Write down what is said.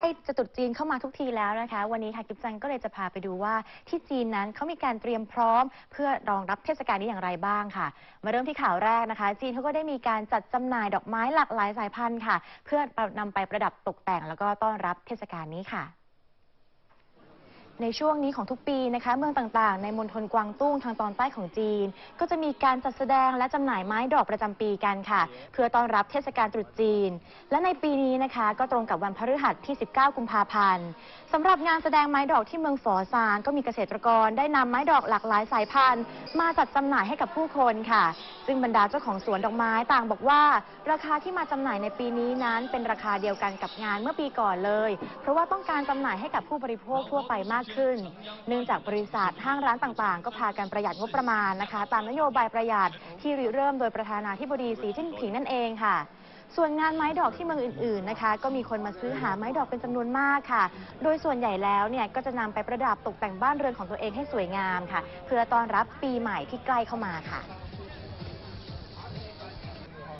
ใกล้จะตรุษจีนเข้ามาทุกทีแล้วนะคะ วันนี้ค่ะกิฟจังก็เลยจะพาไปดูว่าที่จีนนั้นเขามีการเตรียมพร้อม เพื่อรองรับเทศกาลนี้อย่างไรบ้างค่ะ มาเริ่มที่ข่าวแรกนะคะ จีนเขาก็ได้มีการจัดจำหน่ายดอกไม้หลากหลายสายพันธุ์ค่ะ เพื่อนำไปประดับตกแต่งแล้วก็ต้อนรับเทศกาลนี้ค่ะ ในช่วงนี้ของทุกปีนะคะ เมืองต่างๆ ในมณฑลกวางตุ้งทางตอนใต้ของจีน ก็จะมีการจัดแสดงและจำหน่ายไม้ดอกประจำปีกันค่ะ เพื่อต้อนรับเทศกาลตรุษจีน และในปีนี้นะคะ ก็ตรงกับวันพฤหัสที่ 19 กุมภาพันธ์สำหรับงานแสดงไม้ดอกที่เมืองฝอซานก็มีเกษตรกรได้นำไม้ดอกหลากหลายสายพันธุ์ มาจัดจำหน่ายให้กับผู้คนค่ะ ซึ่งบรรดาเจ้าของสวนดอกไม้ต่างบอกว่า ราคาที่มาจำหน่ายในปีนี้นั้น เป็นราคาเดียวกันกับงานเมื่อปีก่อนเลย เพราะว่าต้องการจำหน่ายให้กับผู้บริโภคทั่วไปมากขึ้น เนื่องจากบริษัทห้างร้านต่างๆ ก็พากันประหยัดงบประมาณนะคะ ตามนโยบายประหยัดที่ริเริ่มโดยประธานาธิบดีสีจิ้นผิงนั่นเองค่ะส่วนงานไม้ดอกที่เมืองอื่น ๆ นะคะ ก็มีคนมาซื้อหาไม้ดอกเป็นจำนวนมากค่ะ โดยส่วนใหญ่แล้วเนี่ยก็จะนำไปประดับตกแต่งบ้านเรือนของตัวเองให้สวยงามค่ะ เพื่อต้อนรับปีใหม่ที่ใกล้เข้ามาค่ะ